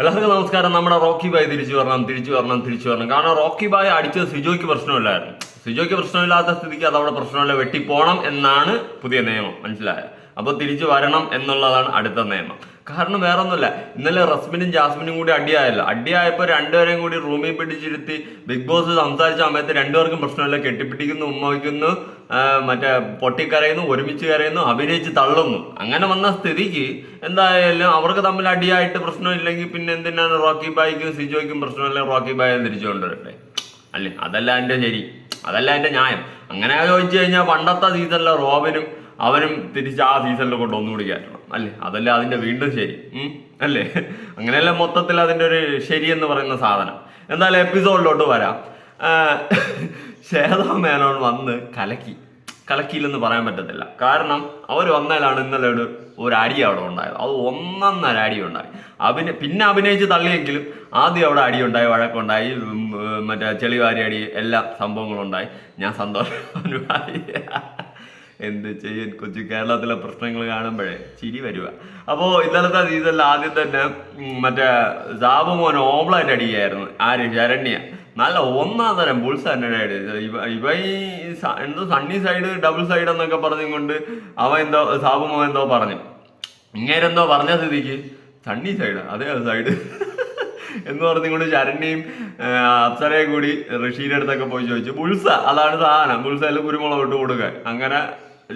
എല്ലാവർക്കും നമസ്കാരം. നമ്മുടെ റോക്കി ബായ് തിരിച്ചു വരണം തിരിച്ചു വരണം തിരിച്ചു വരണം. കാരണം റോക്കി ബായ് അടിച്ചത് സിജോയ്ക്ക് പ്രശ്നമില്ലായിരുന്നു. സിജോയ്ക്ക് പ്രശ്നമില്ലാത്ത സ്ഥിതിക്ക് അതവിടെ പ്രശ്നമില്ല. വെട്ടിപ്പോണം എന്നാണ് പുതിയ നിയമം. മനസ്സിലായത് അപ്പോൾ തിരിച്ചു വരണം എന്നുള്ളതാണ് അടുത്ത നിയമം. കാരണം വേറെ ഒന്നുമില്ല ഇന്നലെ റസ്മിനും ജാസ്മിനും കൂടി അടിയായല്ലോ. അടിയായപ്പോൾ രണ്ടുപേരെയും കൂടി റൂമിൽ പിടിച്ചിരുത്തി ബിഗ് ബോസ് സംസാരിച്ച സമയത്ത് രണ്ടുപേർക്കും പ്രശ്നമില്ല. കെട്ടിപ്പിടിക്കുന്നു ഉമ്മ വയ്ക്കുന്നു. മറ്റേ പൊട്ടിക്കരയുന്നു ഒരുമിച്ച് കരയുന്നു അഭിനയിച്ച് തള്ളുന്നു. അങ്ങനെ വന്ന സ്ഥിതിക്ക് എന്തായാലും അവർക്ക് തമ്മിൽ അടിയായിട്ട് പ്രശ്നമില്ലെങ്കിൽ പിന്നെ എന്തിനാണ് റോക്കി ബായിക്കും സിജോയ്ക്കും പ്രശ്നമില്ല റോക്കി ബായും തിരിച്ചു കൊണ്ടുവരട്ടെ? അല്ലേ? അതല്ല എന്റെ ശരി. അതല്ല എന്റെ ന്യായം. അങ്ങനെ ചോദിച്ചു കഴിഞ്ഞാൽ പണ്ടത്തെ സീസണിലെ റോബിനും അവനും തിരിച്ച് ആ സീസണിൽ കൊണ്ട് ഒന്നുകൂടി കയറ്റണം. അല്ലേ? അതല്ല അതിന്റെ വീണ്ടും ശരി? അല്ലേ? അങ്ങനെയല്ല മൊത്തത്തിൽ അതിന്റെ ഒരു ശരി എന്ന് പറയുന്ന സാധനം. എന്തായാലും എപ്പിസോഡിലോട്ട് വരാം. ശ്വേതാ മേനോൻ വന്ന് കലക്കി. കലക്കിയില്ലെന്ന് പറയാൻ പറ്റത്തില്ല. കാരണം അവർ വന്നാലാണ് ഇന്നലെ ഒരു ഒരു അടി അവിടെ ഉണ്ടായത്. അത് ഒന്നൊന്നര അടി ഉണ്ടായി. അഭിനയ പിന്നെ അഭിനയിച്ച് തള്ളിയെങ്കിലും ആദ്യം അവിടെ അടി ഉണ്ടായി വഴക്കുണ്ടായി മറ്റേ ചെളിവാരി അടി എല്ലാ സംഭവങ്ങളും ഉണ്ടായി. ഞാൻ സന്തോഷം എന്ത് ചെയ്യും? കൊച്ചു കേരളത്തിലെ പ്രശ്നങ്ങൾ കാണുമ്പോഴേ ചിരി വരിക. അപ്പോൾ ഇന്നലത്തെ സീസണിൽ ആദ്യം തന്നെ മറ്റേ സാബു മോൻ ഓംപ്ലേറ്റ് അടിക്കുകയായിരുന്നു ആര്? ശരണ്യ. നല്ല ഒന്നാം തരം ബുൾസ് തന്നെ ഇവ ഈ എന്തോ സണ്ണി സൈഡ് ഡബിൾ സൈഡ് എന്നൊക്കെ പറഞ്ഞുകൊണ്ട് അവ എന്തോ സാബുമോ എന്തോ പറഞ്ഞു. ഇങ്ങേരെന്തോ പറഞ്ഞ സ്ഥിതിക്ക്. സണ്ണി സൈഡ് അതേ സൈഡ് എന്ന് പറഞ്ഞുകൊണ്ട് ശരണ്യയും അപ്സരയും കൂടി ഋഷിയുടെ അടുത്തൊക്കെ പോയി ചോദിച്ചു. ബുൾസ അതാണ് സാധനം. ബുൾസയിൽ കുരുമുളക് ഇട്ട് കൊടുക്കാൻ. അങ്ങനെ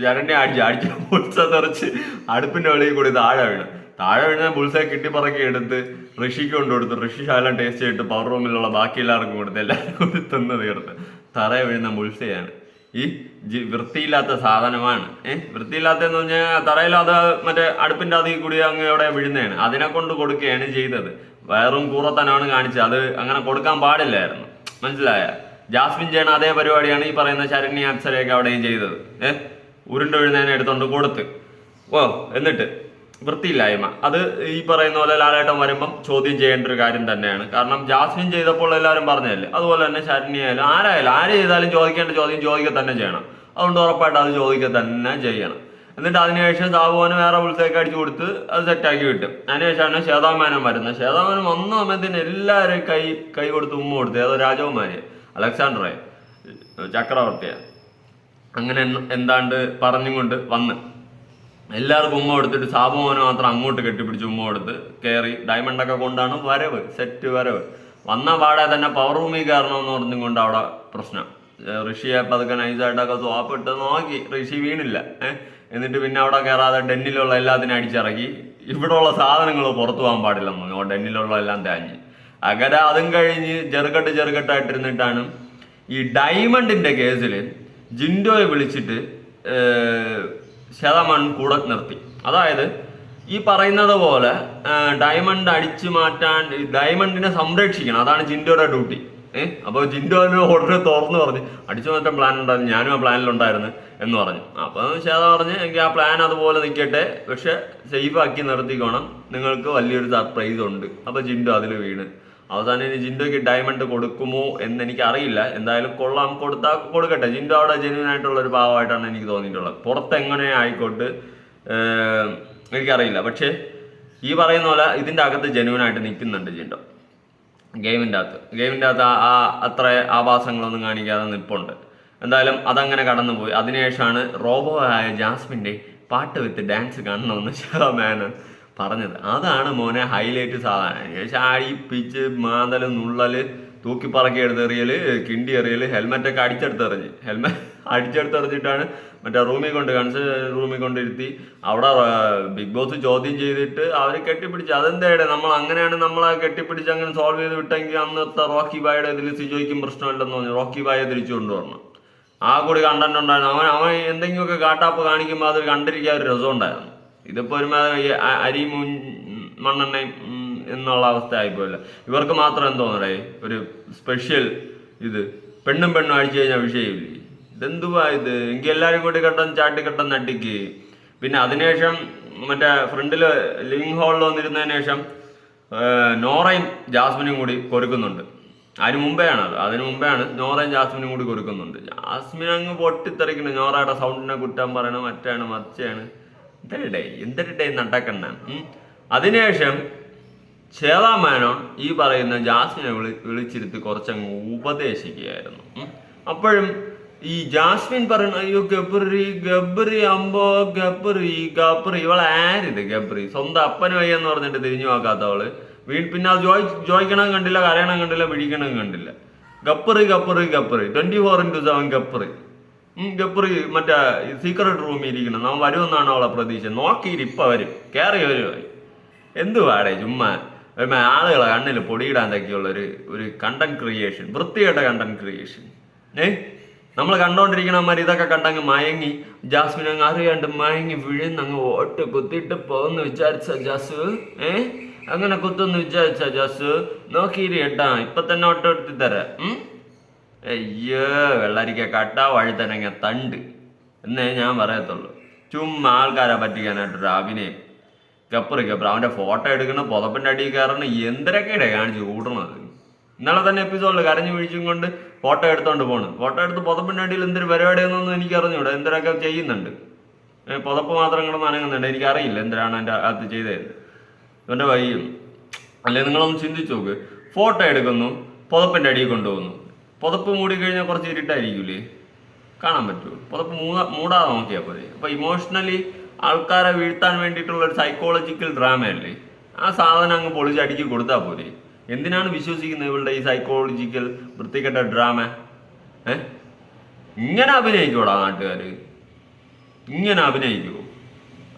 ശരണ്യ അടിച്ചു അടിച്ച് ബുൾസ തെറിച്ച് അടുപ്പിന്റെ വെളിയിൽ കൂടി താഴെ വീണ്. താഴെ വീണ ബുൾസയെ കിട്ടിപ്പറക്കി എടുത്ത് ഋഷിക്ക് കൊണ്ട് കൊടുത്ത് ഋഷി ശാലം ടേസ്റ്റ് ചെയ്തിട്ട് പവർ റൂമിലുള്ള ബാക്കി എല്ലാവർക്കും കൊടുത്ത് എല്ലാവരും കൂടി തിന്ന് തീർത്ത്. തറയെ വീഴുന്ന ബുൾസയാണ് ഈ വൃത്തിയില്ലാത്ത സാധനമാണ്. ഏഹ് വൃത്തിയില്ലാത്തതെന്ന് പറഞ്ഞാൽ തറയിൽ അത് മറ്റേ അടുപ്പിന്റെ അതിൽ കൂടി അങ്ങ് അവിടെ വീഴുന്നതാണ്. അതിനെ കൊണ്ട് കൊടുക്കുകയാണ് ചെയ്തത്. വയറും കൂറത്തനാണ് കാണിച്ചത്. അത് അങ്ങനെ കൊടുക്കാൻ പാടില്ലായിരുന്നു. മനസ്സിലായ? ജാസ്മിൻ ചെയ്യണ അതേ പരിപാടിയാണ് ഈ പറയുന്ന ശരണ്യ അപ്സരയൊക്കെ അവിടെയും ചെയ്തത്. ഏഹ് ഉരുണ്ട് വീഴുന്നതിനെ എടുത്തോണ്ട് കൊടുത്ത്. ഓ എന്നിട്ട്? വൃത്തിയില്ലായ്മ. അത് ഈ പറയുന്ന പോലെ ലാലേട്ടൻ വരുമ്പം ചോദ്യം ചെയ്യേണ്ട ഒരു കാര്യം തന്നെയാണ്. കാരണം ജാസ്മിൻ ചെയ്തപ്പോൾ എല്ലാവരും പറഞ്ഞതല്ലേ? അതുപോലെ തന്നെ ശരണിയായാലും ആരായാലും ആര് ചെയ്താലും ചോദിക്കേണ്ട ചോദ്യം ചോദിക്കുക തന്നെ ചെയ്യണം. അതുകൊണ്ട് ഉറപ്പായിട്ട് അത് ചോദിക്കുക തന്നെ ചെയ്യണം. എന്നിട്ട് അതിനുശേഷം സാബുവാന് വേറെ ഉത്സവമൊക്കെ അടിച്ചു കൊടുത്ത് അത് സെറ്റാക്കി കിട്ടും അതിനുശേഷമാണ് ശ്വേതാമാനം വരുന്നത്. ശ്വേതാമാനം വന്ന സമയത്തിന് എല്ലാവരും കൈ കൈ കൊടുത്ത് ഉമ്മ കൊടുത്ത് ഏതോ രാജകുമാരി അലക്സാണ്ടറെ ചക്രവർത്തിയെ. അങ്ങനെ എന്താണ്ട് പറഞ്ഞും കൊണ്ട് വന്ന്. എല്ലാവർക്കും ഉമ്മ എടുത്തിട്ട് സാബുമോനെ മാത്രം അങ്ങോട്ട് കെട്ടിപ്പിടിച്ച് ഉമ്മ കൊടുത്ത് കയറി ഡയമണ്ടൊക്കെ കൊണ്ടാണ് വരവ് സെറ്റ് വരവ്. വന്ന പാടെ തന്നെ പവർ റൂമിൽ കയറണമെന്ന് പറഞ്ഞും കൊണ്ട് അവിടെ പ്രശ്നം. ഋഷിയെ പതുക്കെ നൈസായിട്ടൊക്കെ സ്വാപ്പ് ഇട്ട് നോക്കി. ഋഷി വീണില്ല. എന്നിട്ട് പിന്നെ അവിടെ കയറാതെ ഡെന്നിലുള്ള എല്ലാത്തിനും അടിച്ചിറക്കി. ഇവിടെയുള്ള സാധനങ്ങൾ പുറത്തു പോകാൻ പാടില്ലെന്ന് പറഞ്ഞു. ഡെന്നിലുള്ള എല്ലാം തേഞ്ഞ്. അങ്ങനെ അതും കഴിഞ്ഞ് ചെറുകെട്ട് ചെറുകെട്ടായിട്ടിരുന്നിട്ടാണ് ഈ ഡയമണ്ടിന്റെ കേസിൽ ജിൻഡോയെ വിളിച്ചിട്ട് ശതമാനം കൂടെ നിർത്തി. അതായത് ഈ പറയുന്നത് പോലെ ഡയമണ്ട് അടിച്ചു മാറ്റാൻ ഡയമണ്ടിനെ സംരക്ഷിക്കണം. അതാണ് ജിൻഡോയുടെ ഡ്യൂട്ടി ഏഹ് അപ്പോൾ ജിൻഡോനെ ഉടനെ തുറന്നു പറഞ്ഞു. അടിച്ചു മാറ്റാൻ പ്ലാൻ ഉണ്ടായിരുന്നു. ഞാനും ആ പ്ലാനിലുണ്ടായിരുന്നു എന്ന് പറഞ്ഞു. അപ്പോൾ ശേത പറഞ്ഞ് എനിക്ക് ആ പ്ലാൻ അതുപോലെ നിൽക്കട്ടെ. പക്ഷെ സേഫ് ആക്കി നിർത്തിക്കോണം. നിങ്ങൾക്ക് വലിയൊരു സർപ്രൈസ് ഉണ്ട്. അപ്പോൾ ജിൻഡോ അതിൽ വീണ്. അവസാനം ഇനി ജിൻഡോയ്ക്ക് ഡയമണ്ട് കൊടുക്കുമോ എന്ന് എനിക്ക് അറിയില്ല എന്തായാലും കൊള്ളാം. കൊടുത്താൽ കൊടുക്കട്ടെ. ജിൻഡോ അവിടെ ജെന്യൂൻ ആയിട്ടുള്ള ഒരു ഭാവമായിട്ടാണ് എനിക്ക് തോന്നിയിട്ടുള്ളത്. പുറത്ത് എങ്ങനെ ആയിക്കോട്ട് എനിക്കറിയില്ല. പക്ഷേ ഈ പറയുന്ന പോലെ ഇതിന്റെ അകത്ത് ജെന്യൂൻ ആയിട്ട് നിൽക്കുന്നുണ്ട് ജിൻഡോ. ഗെയിമിന്റെ അകത്ത്. ഗെയിമിന്റെ അകത്ത് ആ അത്ര ആഭാസങ്ങളൊന്നും കാണിക്കാതെ നിൽപ്പുണ്ട്. എന്തായാലും അതങ്ങനെ കടന്നുപോയി. അതിനുശേഷമാണ് റോബോ ആയ ജാസ്മിന്റെ പാട്ട് വിത്ത് ഡാൻസ് കാണണമെന്ന് ഷാമാനൻ പറഞ്ഞത്. അതാണ് മോനെ ഹൈലൈറ്റ് സാധാരണ ചാടി പിച്ച് മാന്തൽ നുള്ളൽ തൂക്കിപ്പറക്കി എടുത്തെറിയൽ കിണ്ടി എറിയൽ ഹെൽമെറ്റൊക്കെ അടിച്ചെടുത്തെറിഞ്ഞ്. ഹെൽമെറ്റ് അടിച്ചെടുത്തെറിഞ്ഞിട്ടാണ് മറ്റേ റൂമിൽ കൊണ്ട് കൺസ് റൂമിൽ കൊണ്ടിരുത്തി അവിടെ ബിഗ് ബോസ് ചോദ്യം ചെയ്തിട്ട് അവർ കെട്ടിപ്പിടിച്ച്. അതെന്തേടെ നമ്മൾ അങ്ങനെയാണ് നമ്മളെ കെട്ടിപ്പിടിച്ച് അങ്ങനെ സോൾവ് ചെയ്ത് വിട്ടെങ്കിൽ അന്നത്തെ റോക്കി ബായുടെ ഇതിൽ സിജോയ്ക്കും പ്രശ്നമില്ലെന്ന് പറഞ്ഞു. റോക്കി ബായെ തിരിച്ചു കൊണ്ടുവരണം. ആ കൂടി കണ്ടന്റ് ഉണ്ടായിരുന്നു. അവൻ അവൻ എന്തെങ്കിലുമൊക്കെ കാട്ടാപ്പ് കാണിക്കുമ്പോൾ അത് കണ്ടിരിക്കാൻ ഒരു രസം ഉണ്ടായിരുന്നു ഇതിപ്പോൾ ഒരുമാതിരി അരി മുൻ മണ്ണെണ്ണയും എന്നുള്ള അവസ്ഥ ആയിപ്പോയില്ല. ഇവർക്ക് മാത്രം എന്തോ തോന്നടേ ഒരു സ്പെഷ്യൽ ഇത്. പെണ്ണും പെണ്ണും അടിച്ചു കഴിഞ്ഞാൽ വിഷയമില്ലേ? ഇതെന്തുവാ ഇത്? എങ്കിൽ എല്ലാവരും കൂടി കട്ടൻ ചാട്ടിക്കെട്ടം നട്ടിക്ക്. പിന്നെ അതിനുശേഷം മറ്റേ ഫ്രണ്ടിൽ ലിവിങ് ഹാളിൽ വന്നിരുന്നതിന് ശേഷം നോറയും ജാസ്മിനും കൂടി കൊരുക്കുന്നുണ്ട് അതിന് ആണ് അത്. അതിന് ആണ് നോറയും ജാസ്മിനും കൂടി കൊരുക്കുന്നുണ്ട് ജാസ്മിൻ അങ്ങ് പൊട്ടിത്തെറിക്കുന്നു നോറയുടെ സൗണ്ടിനെ കുറ്റം പറയണം മറ്റാണ് മറിച്ചാണ് എന്തരടേ എന്തരടേ നടക്കണ്ട അതിനുശേഷം ചേതാമേനോൻ ഈ പറയുന്ന ജാസ്മിനെ വിളി വിളിച്ചിരുത്തി കുറച്ചങ്ങ് ഉപദേശിക്കുകയായിരുന്നു. അപ്പോഴും ഈ ജാസ്മിൻ പറയുന്ന അയ്യോ ഗബ്രി ഗബ്രി അമ്പോ ഗബ്രി ഗബ്രി. ഇവളെ ആരിത് ഗബ്രി? സ്വന്തം അപ്പന് വയ്യെന്ന് പറഞ്ഞിട്ട് തിരിഞ്ഞു നോക്കാത്തവൾ. വീ പിന്നെ അത് ജോയി ജോയിക്കണം കണ്ടില്ല കരയണം കണ്ടില്ല പിടിക്കണം കണ്ടില്ല. ഗപ്പറി ഗപ്പറി ഗപ്പറി ട്വന്റി ഫോർ ഇന്റു സെവൻ ഗപ്പറി ഗപ്പറി മറ്റേ സീക്രട്ട് റൂമിൽ ഇരിക്കണം നമ്മൾ വരുമെന്നാണ് അവളെ പ്രതീക്ഷ. നോക്കിയിട്ട് ഇപ്പൊ വരും. കയറി വരുമായി എന്തുവാടേ ചുമ്മാ. ആളുകളെ കണ്ണിൽ പൊടിയിടാൻ തൊക്കെയുള്ള ഒരു ഒരു കണ്ടന്റ് ക്രിയേഷൻ വൃത്തികെട്ട കണ്ടന്റ് ക്രിയേഷൻ ഏ? നമ്മൾ കണ്ടോണ്ടിരിക്കണമാർ ഇതൊക്കെ കണ്ടങ്ങ് മയങ്ങി ജാസ്മിൻ അങ്ങ് അറിയാണ്ട് മയങ്ങി വിഴുന്ന് അങ്ങ് ഓട്ട് കുത്തിയിട്ട് പോകുന്നു വിചാരിച്ച ജാസ് ഏ? അങ്ങനെ കുത്തുന്നു വിചാരിച്ച ജാസ് നോക്കിയിരി ഏട്ടാ ഇപ്പൊ തന്നെ ഓട്ടോ എടുത്തി തരാം? അയ്യോ വെള്ളരിക്ക കട്ട വഴുത്തനങ്ങ തണ്ട്. എന്നേ ഞാൻ പറയത്തുള്ളൂ. ചുമ്മാ ആൾക്കാരെ പറ്റിക്കാനായിട്ടൊരു അഭിനയം. കപ്പറി കപ്പറി അവന്റെ ഫോട്ടോ എടുക്കണ പുതപ്പിന്റെ അടിയിൽ കയറണ എന്തൊക്കെയാണ് കാണിച്ച് കൂട്ടണത് ഇന്നലെ തന്നെ എപ്പിസോഡിൽ കരഞ്ഞു വീഴ്ചയും കൊണ്ട് ഫോട്ടോ എടുത്തോണ്ട് പോണ്. ഫോട്ടോ എടുത്ത് പുതപ്പിന്റെ അടിയിൽ എന്തൊരു പരിപാടിയെന്നൊന്നും എനിക്ക് എന്തിനൊക്കെ ചെയ്യുന്നുണ്ട്? പുതപ്പ് മാത്രം കൂടെ നനങ്ങുന്നുണ്ട് എനിക്കറിയില്ല എന്തിനാണ് എന്റെ അകത്ത് ചെയ്തത്. ഇവന്റെ വഴിയും അല്ലെ നിങ്ങളൊന്ന് ചിന്തിച്ചു നോക്ക്. ഫോട്ടോ എടുക്കുന്നു പുതപ്പിന്റെ അടിയിൽ കൊണ്ടുപോകുന്നു. പുതപ്പ് മൂടി കഴിഞ്ഞാൽ കുറച്ച് ഇരുട്ടായിരിക്കൂലേ? കാണാൻ പറ്റുമോ? പുതപ്പ് മൂടാ മൂടാതെ നോക്കിയാൽ പോരെ. അപ്പൊ ഇമോഷണലി ആൾക്കാരെ വീഴ്ത്താൻ വേണ്ടിയിട്ടുള്ള ഒരു സൈക്കോളജിക്കൽ ഡ്രാമയല്ലേ ആ സാധനം അങ്ങ് പൊളിച്ചടിക്ക് കൊടുത്താൽ പോരെ. എന്തിനാണ് വിശ്വസിക്കുന്നത് ഇവളുടെ ഈ സൈക്കോളജിക്കൽ വൃത്തികെട്ട ഡ്രാമ ഏ? ഇങ്ങനെ അഭിനയിക്കോടാ നാട്ടുകാർ ഇങ്ങനെ അഭിനയിക്കുമോ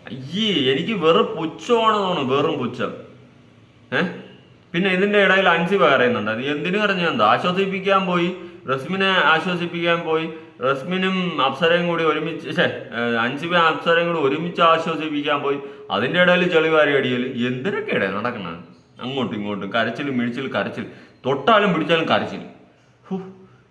അയ്യേ എനിക്ക് വെറും പുച്ഛമാണ് തോന്നുന്നു വെറും പുച്ഛം. ഏ? പിന്നെ ഇതിന്റെ ഇടയിൽ അൻസി പറയുന്നുണ്ട്. അത് എന്തിനു പറഞ്ഞു എന്താ? ആശ്വസിപ്പിക്കാൻ പോയി. റസ്മിനെ ആശ്വസിപ്പിക്കാൻ പോയി. റസ്മിനും അപ്സരയും കൂടി ഒരുമിച്ച് ഛേ, ഏ, അപ്സരയും കൂടി ഒരുമിച്ച് ആശ്വസിപ്പിക്കാൻ പോയി. അതിന്റെ ഇടയിൽ ചെളിവാരി എന്തിനൊക്കെ ഇടയിൽ നടക്കുന്നത് അങ്ങോട്ടും ഇങ്ങോട്ടും കരച്ചിലും മിഴിച്ചിലും കരച്ചിൽ തൊട്ടാലും പിടിച്ചാലും കരച്ചിൽ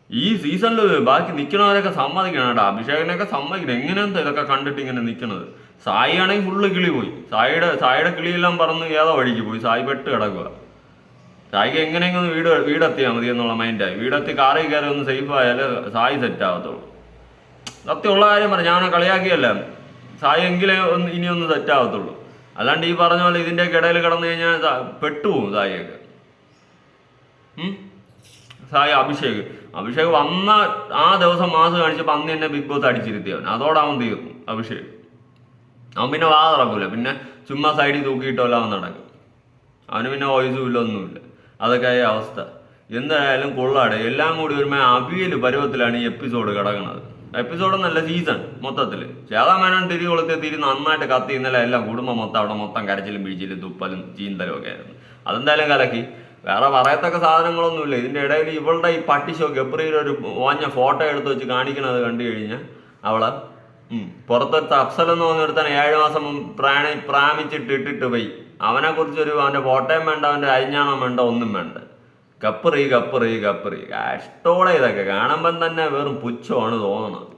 ഈ സീസണിൽ ബാക്കി നിൽക്കണവരൊക്കെ സമ്മതിക്കണം കേട്ടോ. അഭിഷേകനൊക്കെ സമ്മതിക്കണം. എങ്ങനെയാണ് ഇതൊക്കെ കണ്ടിട്ട് ഇങ്ങനെ നിൽക്കുന്നത് സായി ആണെങ്കിൽ ഫുള്ള് കിളി പോയി. സായിയുടെ സായിയുടെ കിളിയെല്ലാം പറന്ന് ഏതോ വഴിക്ക് പോയി. സായി പെട്ട് കിടക്കുക സായിക്ക് എങ്ങനെയെങ്കിലും വീട് വീടെത്തിയാൽ മതി എന്നുള്ള മൈൻഡായി വീടെത്തി കാറിൽ കയറി ഒന്ന് സേഫ് ആയാലേ സായി സെറ്റ് ആവത്തുള്ളൂ. സത്യമുള്ള കാര്യം പറഞ്ഞു ഞാൻ കളിയാക്കിയല്ല? സായി എങ്കിലേ ഒന്ന് ഇനി ഒന്ന് സെറ്റ് ആവത്തുള്ളൂ. അല്ലാണ്ട് ഈ പറഞ്ഞ പോലെ ഇതിന്റെയൊക്കെ ഇടയിൽ കിടന്നു കഴിഞ്ഞാൽ പെട്ടുപോകും സായിയൊക്കെ. സായി അഭിഷേക്. അഭിഷേക് വന്ന ആ ദിവസം മാസം കാണിച്ചപ്പോൾ അന്ന് തന്നെ ബിഗ് ബോസ് അടിച്ചിരുത്തിയവൻ. അതോടെ അവൻ തീർന്നു അഭിഷേക്. അവൻ പിന്നെ വാ പിന്നെ ചുമ്മാ സൈഡിൽ തൂക്കിയിട്ടല്ല അവൻ നടക്കും. അവന് പിന്നെ വോയിസും ഇല്ല ഒന്നുമില്ല. അതൊക്കെ ആയ അവസ്ഥ. എന്തായാലും കൊള്ളാട്. എല്ലാം കൂടി ഒരുമ അവിയൽ പരുവത്തിലാണ് ഈ എപ്പിസോഡ് കിടക്കുന്നത് എപ്പിസോഡ് നല്ല സീസൺ മൊത്തത്തിൽ ചേതാമേനോൻ തിരി കൊളുത്തിയ തിരി നന്നായിട്ട് കത്തി ഇന്നലെ എല്ലാം കുടുംബം മൊത്തം അവിടെ മൊത്തം കരച്ചിലും പിഴിച്ചിലും തുപ്പലും ചീന്തലും ഒക്കെ ആയിരുന്നു. അതെന്തായാലും കലക്കി. വേറെ പറയത്തക്ക സാധനങ്ങളൊന്നുമില്ല. ഇതിന്റെ ഇടയിൽ ഇവളുടെ ഈ പട്ടിശോ ഗബ്രിയുടെ ഒരു ഓഞ്ഞ ഫോട്ടോ എടുത്ത് വെച്ച് കാണിക്കണത് കണ്ടു കഴിഞ്ഞാൽ അവളെ. പുറത്തൊരു അഫ്സൽ എന്ന് പറഞ്ഞൊരുത്തനെ ഏഴ് മാസം പ്രാണി പ്രാമിച്ചിട്ട് ഇട്ടിട്ട് പോയി. അവനെ കുറിച്ചൊരു അവന്റെ ഫോട്ടോയും വേണ്ട അവന്റെ അരിഞ്ഞാണം വേണ്ട ഒന്നും വേണ്ട. കപ്പറി കപ്പറി കപ്പറി ഇഷ്ടോടെ ഇതൊക്കെ കാണുമ്പം തന്നെ വെറും പുച്ഛമാണ് തോന്നണത്.